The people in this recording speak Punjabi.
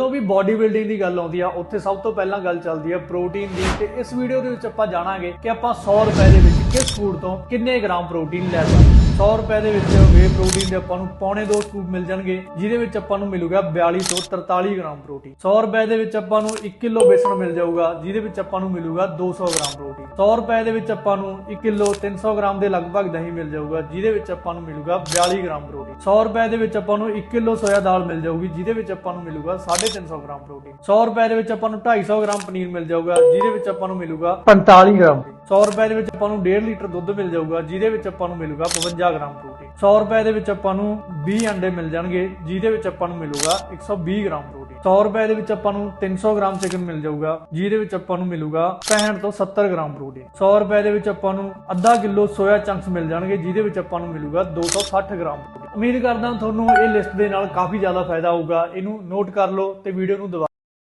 ਜਦੋਂ ਵੀ ਬਾਡੀ ਬਿਲਡਿੰਗ ਦੀ ਗੱਲ ਆਉਂਦੀ ਆ, ਉੱਥੇ ਸਭ ਤੋਂ ਪਹਿਲਾਂ ਗੱਲ ਚੱਲਦੀ ਆ ਪ੍ਰੋਟੀਨ ਦੀ ਤੇ ਇਸ ਵੀਡੀਓ ਦੇ ਵਿੱਚ ਆਪਾਂ ਜਾਣਾਂਗੇ ਕਿ ਆਪਾਂ 100 ਰੁਪਏ ਦੇ ਵਿੱਚ ਕਿਸ ਫੂਡ ਤੋਂ ਕਿੰਨੇ ਗ੍ਰਾਮ ਪ੍ਰੋਟੀਨ ਲੈ ਸਕਦੇ ਹਾਂ 100 ਰੁਪਏ ਦੇ ਵਿੱਚ ਵੇ ਪ੍ਰੋਟੀਨ ਦੇ ਆਪਾਂ ਨੂੰ ਪੌਣੇ 2 ਸਕੂਪ ਮਿਲ ਜਾਣਗੇ ਜਿਹਦੇ ਵਿੱਚ ਆਪਾਂ ਨੂੰ ਮਿਲੂਗਾ 42 ਤੋਂ 43 ਗ੍ਰਾਮ ਪ੍ਰੋਟੀਨ 100 ਰੁਪਏ ਦੇ ਵਿੱਚ ਆਪਾਂ ਨੂੰ 1 ਕਿਲੋ ਬੇਸਣ ਮਿਲ ਜਾਊਗਾ ਜਿਹਦੇ ਵਿੱਚ ਆਪਾਂ ਨੂੰ ਮਿਲੂਗਾ 200 ਗ੍ਰਾਮ ਪ੍ਰੋਟੀਨ 100 ਰੁਪਏ ਦੇ ਵਿੱਚ ਆਪਾਂ ਨੂੰ 1 ਕਿਲੋ 300 ਗ੍ਰਾਮ ਦੇ ਲਗਭਗ ਦਹੀਂ ਮਿਲ ਜਾਊਗਾ ਜਿਹਦੇ ਵਿੱਚ ਆਪਾਂ ਨੂੰ ਮਿਲੂਗਾ 42 ਗ੍ਰਾਮ ਪ੍ਰੋਟੀਨ 100 ਰੁਪਏ ਦੇ ਵਿੱਚ ਆਪਾਂ ਨੂੰ 1 ਕਿਲੋ ਸੋਇਆ ਦਾਲ ਮਿਲ ਜਾਊਗੀ ਜਿਹਦੇ ਵਿੱਚ ਆਪਾਂ ਨੂੰ ਮਿਲੂਗਾ 350 ਗ੍ਰਾਮ ਪ੍ਰੋਟੀਨ 100 ਰੁਪਏ ਦੇ ਵਿੱਚ ਆਪਾਂ ਨੂੰ 250 ਗ੍ਰਾਮ ਪਨੀਰ ਮਿਲ ਜਾਊਗਾ ਜਿਹਦੇ ਵਿੱਚ ਆਪਾਂ ਨੂੰ ਮਿਲੂਗਾ 45 ਗ੍ਰਾਮ 100 ਰੁਪਏ ਦੇ ਵਿੱਚ ਆਪਾਂ ਨੂੰ 1.5 ਲੀਟਰ ਦੁੱਧ ਮਿਲ ਜਾਊਗਾ, ਜਿਹਦੇ ਵਿੱਚ ਆਪਾਂ ਨੂੰ ਮਿਲੂਗਾ 52 ਗ੍ਰਾਮ ਪ੍ਰੋਟੀਨ 100 ਰੁਪਏ ਦੇ ਵਿੱਚ ਆਪਾਂ ਨੂੰ 20 ਅੰਡੇ ਮਿਲ ਜਾਣਗੇ, ਜਿਹਦੇ ਵਿੱਚ ਆਪਾਂ ਨੂੰ ਮਿਲੂਗਾ 120 ਗ੍ਰਾਮ ਪ੍ਰੋਟੀਨ 100 ਰੁਪਏ ਦੇ ਵਿੱਚ ਆਪਾਂ ਨੂੰ 300 ਗ੍ਰਾਮ ਚਿਕਨ ਮਿਲ ਜਾਊਗਾ, ਜਿਹਦੇ ਵਿੱਚ ਆਪਾਂ ਨੂੰ ਮਿਲੂਗਾ 65 ਤੋਂ 70 ਗ੍ਰਾਮ ਪ੍ਰੋਟੀਨ 100 ਰੁਪਏ ਦੇ ਵਿੱਚ ਆਪਾਂ ਨੂੰ ਅੱਧਾ ਕਿਲੋ ਸੋਇਆ ਚੰਕਸ ਮਿਲ ਜਾਣਗੇ, ਜਿਹਦੇ ਵਿੱਚ ਆਪਾਂ ਨੂੰ ਮਿਲੂਗਾ 260 ਗ੍ਰਾਮ ਪ੍ਰੋਟੀਨ ਉਮੀਦ ਕਰਦਾ ਤੁਹਾਨੂੰ ਇਹ ਲਿਸਟ ਦੇ ਨਾਲ ਕਾਫੀ ਜ਼ਿਆਦਾ ਫਾਇਦਾ ਹੋਊਗਾ। ਇਹਨੂੰ ਨੋਟ ਕਰ ਲਓ ਤੇ ਵੀਡੀਓ ਨੂੰ ਦੁਬਾਰਾ